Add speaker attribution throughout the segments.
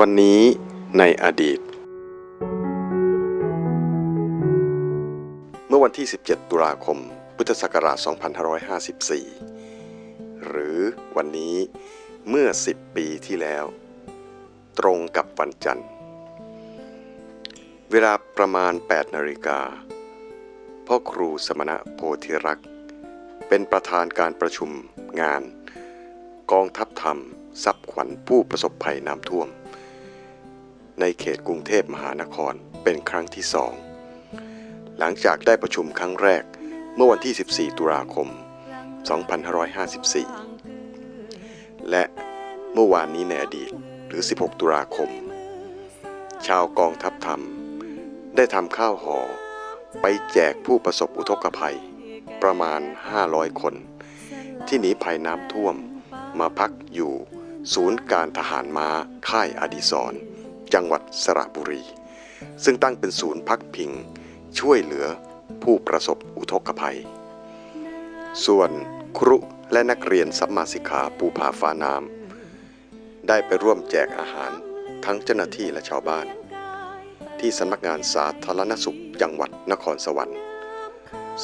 Speaker 1: วันนี้ในอดีต เมื่อวันที่ 17 ตุลาคม พุทธศักราช 2554 หรือวันนี้เมื่อ 10 ปีที่แล้ว ตรงกับวันจันทร์ เวลาประมาณ 8 นาฬิกา พ่อครูสมณะโพธิรักษ์ เป็นประธานการประชุมงาน กองทัพธรรมทรัพย์ขวัญผู้ประสบภัยน้ำท่วม ในเขตกรุงเทพมหานครเป็นครั้งที่สอง หลังจากได้ประชุมครั้งแรกเมื่อวันที่ 14 ตุลาคม 2554 และเมื่อวานนี้ในอดีตหรือ 16 ตุลาคม ชาวกองทัพธรรม ได้ทำข้าวห่อไปแจกผู้ประสบอุทกภัยประมาณ 500 คน ที่หนีภัยน้ำท่วมมาพักอยู่ศูนย์การทหารม้าค่ายอดิศร จังหวัดสระบุรี ซึ่งตั้งเป็นศูนย์พักพิง ช่วยเหลือผู้ประสบอุทกภัย ส่วนครุและนักเรียนสัมมาสิกขาปูผาฟ้าน้ำได้ไปร่วมแจกอาหารทั้งเจ้าหน้าที่และชาวบ้าน ที่สำนักงานสาธารณสุขจังหวัดนครสวรรค์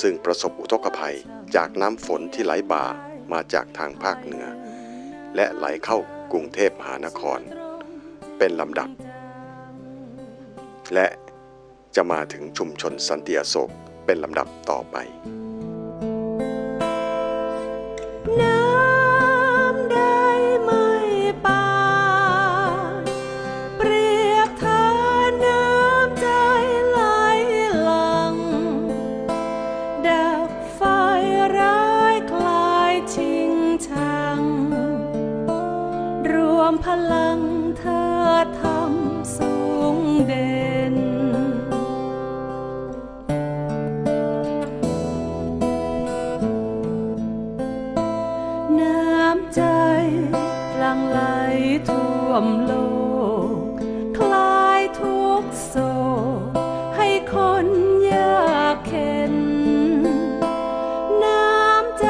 Speaker 1: ซึ่งประสบอุทกภัยจากน้ำฝนที่ไหลบ่ามาจากทางภาคเหนือ และไหลเข้ากรุงเทพมหานคร เป็นลำดับ และจะมาถึงชุมชนสันติอโศกเป็นลำดับต่อไป
Speaker 2: พลังเธอทำสูงเด่นังไหลท่วมโลก คลายทุกโศกให้คนยากเข็น น้ำใจ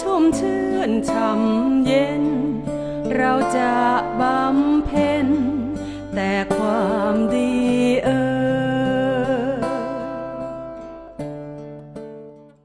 Speaker 2: ชุ่มชื่นช่ำเย็น เราจะบำเพ็ญแต่ความดี